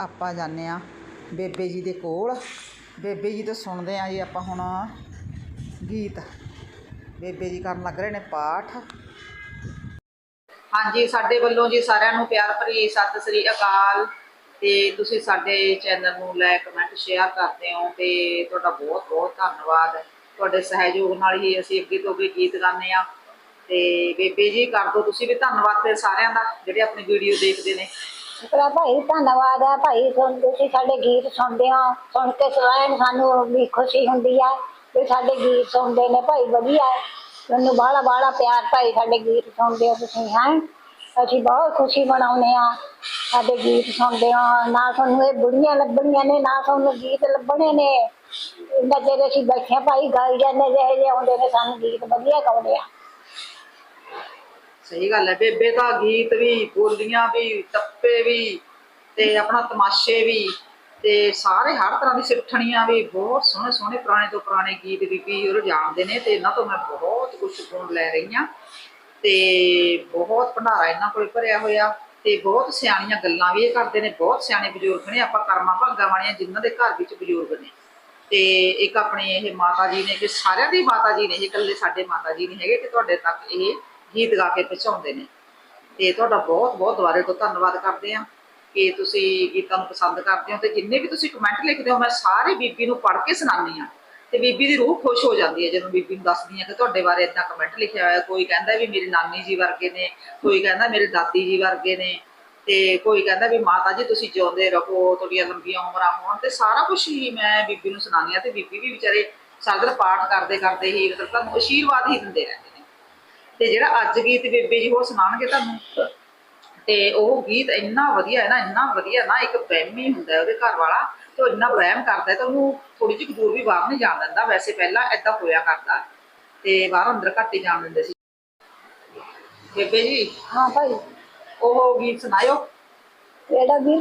ਆਪਾਂ ਜਾਂਦੇ ਹਾਂ ਬੇਬੇ ਜੀ ਦੇ ਕੋਲ। ਬੇਬੇ ਜੀ ਤੋਂ ਸੁਣਦੇ ਹਾਂ ਜੀ ਆਪਾਂ ਹੁਣ ਗੀਤ। ਬੇਬੇ ਜੀ ਕਰਨ ਲੱਗ ਰਹੇ ਨੇ ਪਾਠ। ਹਾਂਜੀ, ਸਾਡੇ ਵੱਲੋਂ ਜੀ ਸਾਰਿਆਂ ਨੂੰ ਪਿਆਰ ਭਰੀ ਸਤਿ ਸ੍ਰੀ ਅਕਾਲ। ਤੇ ਤੁਸੀਂ ਸਾਡੇ ਚੈਨਲ ਨੂੰ ਲਾਈਕ ਕਮੈਂਟ ਸ਼ੇਅਰ ਕਰਦੇ ਹੋ ਤੇ ਤੁਹਾਡਾ ਬਹੁਤ ਬਹੁਤ ਧੰਨਵਾਦ। ਤੁਹਾਡੇ ਸਹਿਯੋਗ ਨਾਲ ਹੀ ਅਸੀਂ ਅੱਗੇ ਤੋਂ ਅੱਗੇ ਗੀਤ ਗਾਉਂਦੇ ਆ ਤੇ ਬੇਬੇ ਜੀ, ਕਰ ਦੋ ਤੁਸੀਂ ਵੀ ਧੰਨਵਾਦ ਤੇ ਸਾਰਿਆਂ ਦਾ ਜਿਹੜੇ ਆਪਣੀ ਵੀਡੀਓ ਦੇਖਦੇ ਨੇ। ਸ਼ੁਕਰਾ ਭਾਈ, ਧੰਨਵਾਦ ਹੈ ਭਾਈ ਸੁਣ ਤੁਸੀਂ ਸਾਡੇ ਗੀਤ ਸੁਣਦੇ ਹੋ, ਸੁਣ ਕੇ ਸਵਾਇ ਸਾਨੂੰ ਵੀ ਖੁਸ਼ੀ ਹੁੰਦੀ ਹੈ ਵੀ ਸਾਡੇ ਗੀਤ ਸੁਣਦੇ ਨੇ। ਭਾਈ ਵਧੀਆ ਹੈ ਤੁਹਾਨੂੰ ਬਾਹਲਾ ਬਾਹਲਾ ਪਿਆਰ ਭਾਈ, ਸਾਡੇ ਗੀਤ ਸੁਣਦੇ ਹੋ ਤੁਸੀਂ, ਹੈ? ਅਸੀਂ ਬਹੁਤ ਖੁਸ਼ੀ ਮਨਾਉਂਦੇ ਆ ਸਾਡੇ ਗੀਤ ਸੁਣਦੇ ਹੋ। ਨਾ ਸਾਨੂੰ ਇਹ ਬੁੜੀਆਂ ਲੱਭਣੀਆਂ ਨੇ, ਨਾ ਸਾਨੂੰ ਗੀਤ ਲੱਭਣੇ ਨੇ। ਇੰਨਾ ਚਿਰ ਅਸੀਂ ਬੈਠੇ ਭਾਈ, ਗਾਈ ਜਾਂਦੇ, ਜਿਹੇ ਜਿਹੇ ਆਉਂਦੇ ਨੇ, ਸਾਨੂੰ ਗੀਤ ਵਧੀਆ ਗਾਉਂਦੇ ਆ। ਸਹੀ ਗੱਲ ਹੈ, ਬੇਬੇ ਦਾ ਗੀਤ ਵੀ ਬੋਲੀਆਂ ਵੀ, ਟੱਪੇ ਵੀ ਤੇ ਆਪਣਾ ਤਮਾਸ਼ੇ ਵੀ ਤੇ ਸਾਰੇ ਹਰ ਤਰ੍ਹਾਂ ਦੀ ਸਿੱਠਣੀਆਂ ਵੀ ਬਹੁਤ ਸੋਹਣੇ ਸੋਹਣੇ ਪੁਰਾਣੇ ਤੋਂ ਪੁਰਾਣੇ ਗੀਤ ਬੀਬੀ ਉਹ ਜਾਣਦੇ ਨੇ ਤੇ ਇਹਨਾਂ ਤੋਂ ਮੈਂ ਬਹੁਤ ਕੁਝ ਗੁਣ ਲੈ ਰਹੀ ਹਾਂ ਤੇ ਬਹੁਤ ਭੰਡਾਰਾ ਇਹਨਾਂ ਕੋਲ ਭਰਿਆ ਹੋਇਆ ਤੇ ਬਹੁਤ ਸਿਆਣੀਆਂ ਗੱਲਾਂ ਵੀ ਇਹ ਕਰਦੇ ਨੇ, ਬਹੁਤ ਸਿਆਣੇ ਬਜ਼ੁਰਗ ਨੇ, ਆਪਾਂ ਕਰਮਾ ਭਾਗਾਂ ਵਾਲੀਆਂ ਜਿਨ੍ਹਾਂ ਦੇ ਘਰ ਵਿੱਚ ਬਜ਼ੁਰਗ ਨੇ ਤੇ ਇੱਕ ਆਪਣੇ ਇਹ ਮਾਤਾ ਜੀ ਨੇ ਕਿ ਸਾਰਿਆਂ ਦੀ ਮਾਤਾ ਜੀ ਨੇ, ਇਹ ਇਕੱਲੇ ਸਾਡੇ ਮਾਤਾ ਜੀ ਨਹੀਂ ਹੈਗੇ ਕਿ ਤੁਹਾਡੇ ਤੱਕ ਇਹ ਗੀਤ ਗਾ ਕੇ ਪਹੁੰਚਾਉਂਦੇ ਨੇ। ਤੇ ਤੁਹਾਡਾ ਬਹੁਤ ਬਹੁਤ ਦੁਬਾਰੇ ਤੋਂ ਧੰਨਵਾਦ ਕਰਦੇ ਆ ਕਿ ਤੁਸੀਂ ਗੀਤਾਂ ਨੂੰ ਪਸੰਦ ਕਰਦੇ ਹੋ ਤੇ ਜਿੰਨੇ ਵੀ ਤੁਸੀਂ ਕਮੈਂਟ ਲਿਖਦੇ ਹੋ, ਮੈਂ ਸਾਰੇ ਬੀਬੀ ਨੂੰ ਪੜ੍ਹ ਕੇ ਸੁਣਾਉਂਦੀ ਆ ਤੇ ਬੀਬੀ ਦੀ ਰੂਹ ਖੁਸ਼ ਹੋ ਜਾਂਦੀ ਹੈ ਜਦੋਂ ਬੀਬੀ ਨੂੰ ਦੱਸਦੀ ਆ ਕਿ ਤੁਹਾਡੇ ਬਾਰੇ ਇਦਾਂ ਕਮੈਂਟ ਲਿਖਿਆ ਹੋਇਆ। ਕੋਈ ਕਹਿੰਦਾ ਵੀ ਮੇਰੀ ਨਾਨੀ ਜੀ ਵਰਗੇ ਨੇ, ਕੋਈ ਕਹਿੰਦਾ ਮੇਰੇ ਦਾਦੀ ਜੀ ਵਰਗੇ ਨੇ ਤੇ ਕੋਈ ਕਹਿੰਦਾ ਵੀ ਮਾਤਾ ਜੀ ਤੁਸੀਂ ਜਿਉਂਦੇ ਰਹੋ, ਤੁਹਾਡੀਆਂ ਲੰਬੀਆਂ ਉਮਰਾਂ ਹੋਣ ਤੇ ਸਾਰਾ ਕੁਝ ਹੀ ਮੈਂ ਬੀਬੀ ਨੂੰ ਸੁਣਾਉਂਦੀ ਆ ਤੇ ਬੀਬੀ ਵੀ ਵਿਚਾਰੇ ਸਾਰਾ ਪਾਠ ਕਰਦੇ ਕਰਦੇ ਹੀ ਮਤਲਬ ਤੁਹਾਨੂੰ ਅਸ਼ੀਰਵਾਦ ਹੀ ਦਿੰਦੇ ਰਹਿੰਦੇ ਤੇ ਜਿਹੜਾ ਅੱਜ ਗੀਤ ਬੇਬੇ ਜੀ ਹੋਰ ਸੁਣਾਉਣਗੇ ਤੁਹਾਨੂੰ? ਤੇ ਉਹ ਗੀਤ ਇੰਨਾ ਵਧੀਆ ਹੈ ਨਾ ਇੰਨਾ ਵਧੀਆ ਨਾ ਇੱਕ ਵਹਿਮੀ ਹੁੰਦਾ ਉਹਦੇ ਘਰ ਵਾਲਾ। ਤੇ ਉਹ ਇੰਨਾ ਵਹਿਮ ਕਰਦਾ ਤੇ ਉਹਨੂੰ ਥੋੜੀ ਜਿਹੀ ਦੂਰ ਵੀ ਬਾਹਰ ਨਹੀਂ ਜਾਣ ਦਿੰਦਾ। ਵੈਸੇ ਪਹਿਲਾਂ ਐਦਾਂ ਹੋਇਆ ਕਰਦਾ ਤੇ ਬਾਹਰ ਅੰਦਰ ਘੱਟ ਹੀ ਜਾਣ ਦਿੰਦੇ ਸੀ। ਬੇਬੇ ਜੀ ਹਾਂ ਭਾਈ। ਉਹ ਗੀਤ ਸੁਣਾਇਓ। ਕਿਹੜਾ ਵੀਰ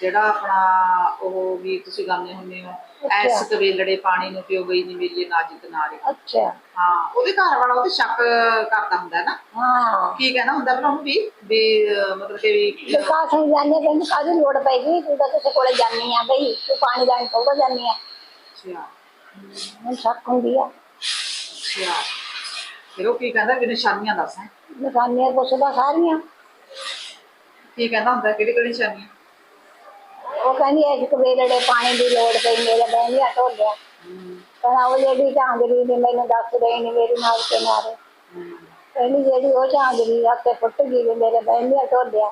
ਜਿਹੜਾ ਆਪਣਾ ਉਹ ਗੀਤ ਤੁਸੀਂ ਗਾਉਂਦੇ ਹੁੰਦੇ ਹੋ ਐਸ ਕਵੇਲੜੇ ਪਾਣੀ ਨੂੰ ਪਿਓ ਗਈ ਨੀ ਮੇਰੀ ਨਾਜ਼ੁਕ ਨਾਰੀ ਅੱਛਾ। ਹਾਂ ਉਹਦੇ ਘਰ ਵਾਲਾ ਉਹਦੇ ਸ਼ੱਕ ਕਰਦਾ ਹੁੰਦਾ ਨਾ। ਹਾਂ। ਕੀ ਕਹਿਣਾ ਹੁੰਦਾ ਪਰ ਉਹਨੂੰ ਵੀ? ਵੀ ਮਤਲਬ ਕਿ ਵੀ ਸਿੰਘ ਜਾਣੇ ਕਹਿੰਦੇ ਕਾਹਦੀ ਲੋੜ ਪੈਗੀ? ਤੂੰ ਤਾਂ ਕਿਸੇ ਕੋਲੇ ਜਾਣੀ ਆ ਬਈ ਤੂੰ ਪਾਣੀ ਲੈਣ ਥੋੜਾ ਜਾਣੀ ਆ। ਅੱਛਾ। ਮੈਨੂੰ ਸ਼ੱਕ ਹੁੰਦੀ ਆ। ਅੱਛਾ। ਫਿਰ ਉਹ ਕੀ ਕਹਿੰਦਾ? ਵੀ ਨਿਸ਼ਾਨੀਆਂ ਦੱਸ ਨਿਸ਼ਾਨੀਆਂ ਪੁੱਛਦਾ ਸਾਰੀਆਂ। ਕੀ ਕਹਿੰਦਾ ਹੁੰਦਾ? ਕਿਹੜੀ ਕਿਹੜੀ ਨਿਸ਼ਾਨੀਆਂ? ਉਹ ਕਹਿੰਦੀ ਐ ਕਿ ਵੇਲੜੇ ਪਾਣੀ ਦੀ ਲੋੜ ਪਈ, ਮੇਰੇ ਬਹਿਨੀਆਂ ਢੋਲਿਆ। ਕਹਿੰਦਾ, ਉਹ ਜਿਹੜੀ ਝਾਂਜਰੀ ਨੇ ਮੈਨੂੰ ਦੱਸ ਰਹੀ ਨੀ ਮੇਰੀ ਨਾਲ ਕਿਨਾਰੇ ਕਹਿੰਦੀ, ਜਿਹੜੀ ਉਹ ਝਾਂਜਰੀ ਰੱਖ ਫੁੱਟ ਗਈ ਵੀ ਮੇਰੇ ਬਹਿਨੀਆਂ ਢੋਲਿਆ।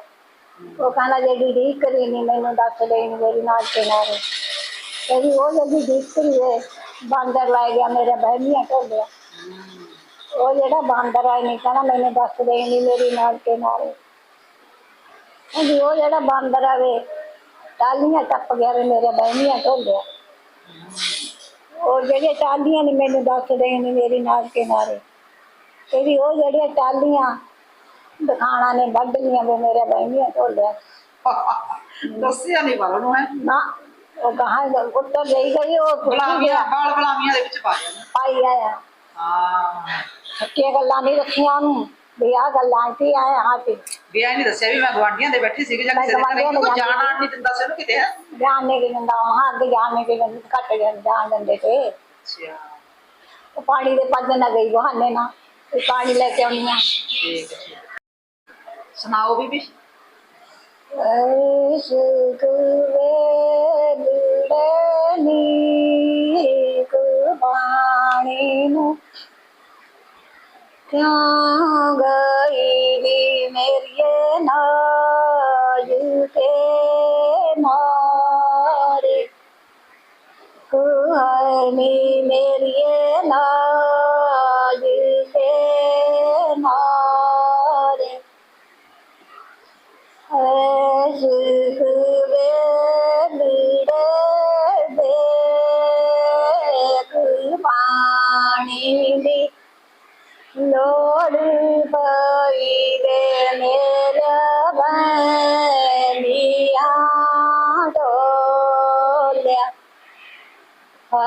ਉਹ ਕਹਿੰਦਾ, ਜਿਹੜੀ ਢੀਕ ਕਰੀ ਨੀ, ਮੈਨੂੰ ਦੱਸ ਰਹੀ ਨੀ ਮੇਰੀ ਨਾਲ ਕਿਨਾਰੇ ਕਹਿੰਦੀ, ਉਹ ਜਿਹੜੀ ਢੀਕ ਕਰੀ ਏ, ਬਾਂਦਰ ਲੈ ਗਿਆ ਮੇਰੇ ਬਹਿਨੀਆਂ ਢੋਲਿਆ। ਉਹ ਜਿਹੜਾ ਬਾਂਦਰ ਆਇਆ ਨਹੀਂ ਕਹਿੰਦਾ, ਮੈਨੂੰ ਦੱਸ ਦੇ ਨੀ ਮੇਰੀ ਨਾਲ ਕਿਨਾਰੇ ਕਹਿੰਦੀ, ਉਹ ਜਿਹੜਾ ਬਾਂਦਰ ਆਵੇ ਟਾਲੀਆਂ ਟੱਪ ਗਿਆ ਵੀ ਮੇਰੇ ਬਹਿਨੀਆਂ ਢੋਲਿਆ ਉਹ ਜਿਹੜੀਆਂ ਟਾਲੀਆਂ ਨੇ ਮੈਨੂੰ ਦੱਸ ਦੇ ਨੇ ਮੇਰੀ ਨਾਲ ਕਿਨਾਰੇ ਕਹਿੰਦੀ ਉਹ ਜਿਹੜੀਆਂ ਟਾਲੀਆਂ ਦਿਖਾਣਾ ਨੇ ਵੱਢ ਲੀਆਂ ਵੀ ਮੇਰੇ ਬਹਿਨੀਆਂ ਢੋਲਿਆ ਦੱਸਿਆ ਨਹੀਂ ਪਰ ਉਹਨੂੰ ਹੈ? ਨਾ ਉਹ ਕਹਾਂ ਉੱਤਰ ਲਈ ਗਈ ਉਹ ਗੁਲਾਮੀਆਂ ਗਿਆ। ਬਾਲ ਗੁਲਾਮੀਆਂ ਦੇ ਵਿੱਚ ਪਾ ਜਾਂਦਾ ਪਾਈ ਆਇਆ। ਹਾਂ। ਸੱਚੀਆਂ ਗੱਲਾਂ ਨਹੀਂ ਰੱਖੀਆਂ ਉਹਨੂੰ। ਵੀ ਆਹ ਗੱਲਾਂ ਕੀ ਆਇਆ ਹਾਂ ਤੇ ਵੀ ਇਹ ਨਹੀਂ ਦੱਸਿਆ ਵੀ ਮੈਂ ਗਵਾਂਢੀਆਂ ਦੇ ਬੈਠੀ ਸੀਗੀ ਜਾਂ ਕਿਸੇ ਦੇ ਘਰੇ। ਕੋਈ ਜਾਣ ਨਹੀਂ ਦਿੰਦਾ ਸੀ ਉਹਨੂੰ ਕਿਤੇ ਹੈ? ਜਾਣਨੇ ਕੇ ਜਾਂਦਾ ਹਾਂ ਅੱਗੇ ਜਾਣਨੇ ਕੇ ਜਾਂਦਾ ਘੱਟ ਜਾਣ ਜਾਣ ਦਿੰਦੇ ਤੇ। ਅੱਛਾ। ਉਹ ਪਾਣੀ ਦੇ ਪੱਜ ਨਾ ਗਈ ਬਹਾਨੇ ਨਾਲ ਤੇ ਪਾਣੀ ਲੈ ਕੇ ਆਉਣੀ ਆ। ਠੀਕ ਹੈ। ਸੁਣਾਓ ਬੀਬੀ? ਇਸ਼ਕ ਵੇਲੜੇ ਕਿਉਂ ਗਈ ਨੀ ਮੇਰੀਏ ਨਾਜ ਕੇ ਮਾਰੇ। ਕੁਹਾਨੀ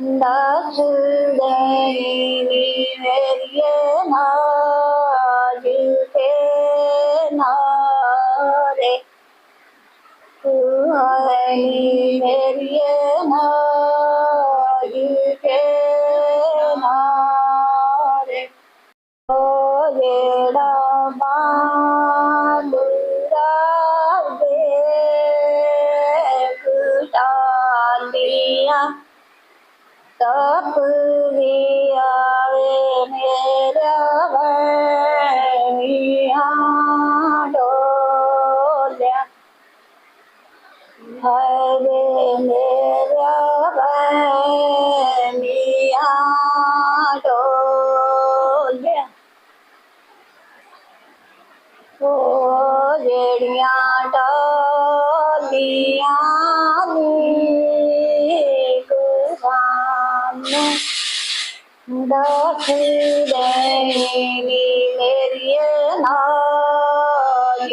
Dasu Devi Veryena Jutena Re Tu Hari தப்பு வே ਮੈਨੂੰ ਦਾਖਲ ਦੇਣੀ ਮੇਰੀ ਨਾਜ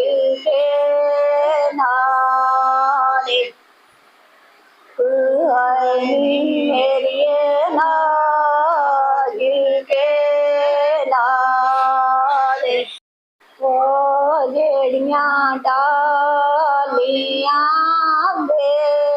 ਤੇ ਨਾਲੇ ਹਾਏ ਮੇਰੀ ਨਾਜ ਤੇ ਨਾਲੇ ਉਹ ਜਿਹੜੀਆਂ ਡਾਲੀਆਂ ਦੇ